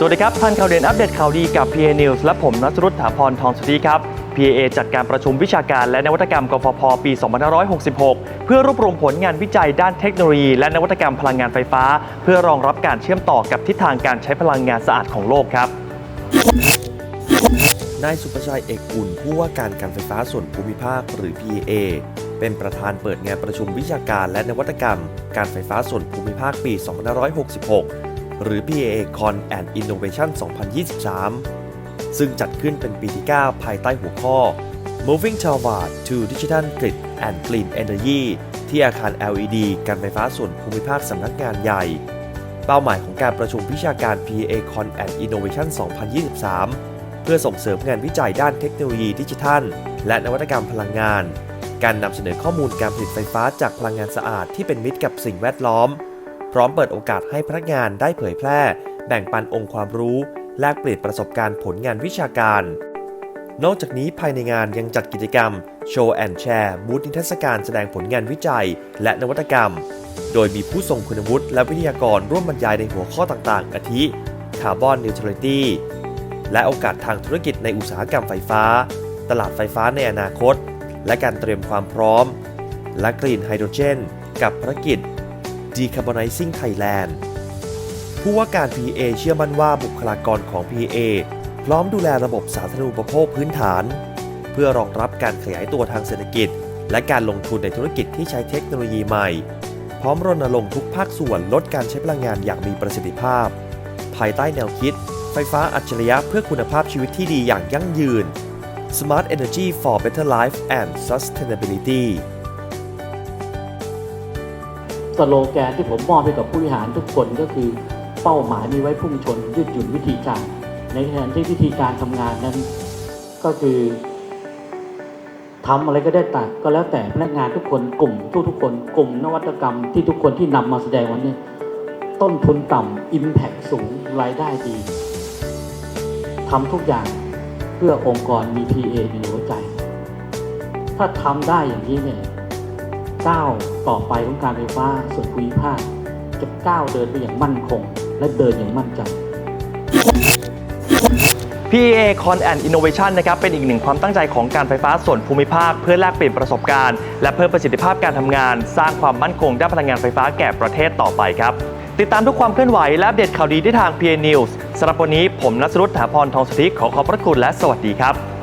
สวัสดีครับ ทันข่าวเด่นอัปเดตข่าวดีกับ PA News และผมนัทรุตถาพรทองสุธีครับ PA จัดการประชุมวิชาการและนวัตกรรมกฟผปี 2566 เพื่อรวบรวมผลงานวิจัยด้านเทคโนโลยี และนวัตกรรมพลังงานไฟฟ้า เพื่อรองรับการเชื่อมต่อกับทิศทางการใช้พลังงานสะอาดของโลกครับนายสุประชัยเอกอุ่นผู้ว่าการการไฟฟ้าส่วนภูมิภาคหรือ PA เป็นประธานเปิดงานประชุมวิชาการและนวัตกรรม การไฟฟ้าส่วนภูมิภาคปี 2566 หรือ PA Con and Innovation 2023 ซึ่งจัดขึ้นเป็นปีที่ 9 ภายใต้หัวข้อ Moving Toward to Digital Grid and Clean Energy ที่อาคาร LED การไฟฟ้าส่วนภูมิภาคสำนักงานใหญ่ เป้าหมายของการประชุมวิชาการ PA Con and Innovation 2023 เพื่อส่งเสริมงานวิจัยด้านเทคโนโลยีดิจิทัล และนวัตกรรมพลังงาน การนำเสนอข้อมูลการผลิตไฟฟ้าจากพลังงานสะอาดที่เป็นมิตรกับสิ่งแวดล้อม พร้อมเปิดโอกาสให้พนักงานได้เผยแพร่ แบ่งปันองค์ความรู้ แลกเปลี่ยนประสบการณ์ผลงานวิชาการ นอกจากนี้ภายในงานยังจัดกิจกรรม Show and Share บูธนิทรรศการแสดงผลงานวิจัย และนวัตกรรม โดยมีผู้ทรงคุณวุฒิและวิทยากรร่วมบรรยายในหัวข้อต่างๆ อาทิ Carbon Neutrality และโอกาสทางธุรกิจในอุตสาหกรรมไฟฟ้า ตลาดไฟฟ้าในอนาคต และการเตรียมความพร้อม และกรีนไฮโดรเจน กับภารกิจ Decarbonizing Thailand ผู้ว่าการ PA เชื่อมั่นว่าบุคลากรของ PA พร้อมดูแลระบบสาธารณูปโภคพื้นฐาน เพื่อรองรับการขยายตัวทางเศรษฐกิจ และการลงทุนในธุรกิจที่ใช้เทคโนโลยีใหม่ พร้อมรณรงค์ทุกภาคส่วนลดการใช้พลังงานอย่างมีประสิทธิภาพ ภายใต้แนวคิด ไฟฟ้าอัจฉริยะเพื่อคุณภาพชีวิตที่ดีอย่างยั่งยืน Smart Energy for Better Life and Sustainability สโลแกนที่ผมมอบให้กับผู้บริหารทุกคนก็คือเป้าหมายมีไว้พุ่งชนยืดหยุ่นวิธีการ ในขณะที่วิธีการทำงานนั้น ก็คือทำอะไรก็ได้แต่ก็แล้วแต่พนักงานทุกคนกลุ่มทุกทุกๆคนกลุ่มนวัตกรรมที่ทุกคนที่นำมาแสดงวันนี้ ต้นทุนต่ำ Impact สูงรายได้ดีทำทุกอย่างเพื่อองค์กรมี PA ในหัวใจ ถ้าทำได้อย่างนี้เนี่ย ก้าวต่อไปของการไฟฟ้าส่วนภูมิภาคจะก้าวเดินไปอย่างมั่นคง และเดินอย่างมั่นใจ PA Con and Innovation นะครับเป็นอีกหนึ่งความตั้งใจของการไฟฟ้าส่วนภูมิภาค เพื่อแลกเปลี่ยนประสบการณ์ และเพิ่มประสิทธิภาพการทำงาน สร้างความมั่นคงด้านพลังงานไฟฟ้าแก่ประเทศต่อไปครับ ติดตามทุกความเคลื่อนไหวและอัปเดตข่าวดีที่ทาง PA News สำหรับวันนี้ผมนัสรุตถาพรทองสุธิขอขอบพระคุณและสวัสดีครับ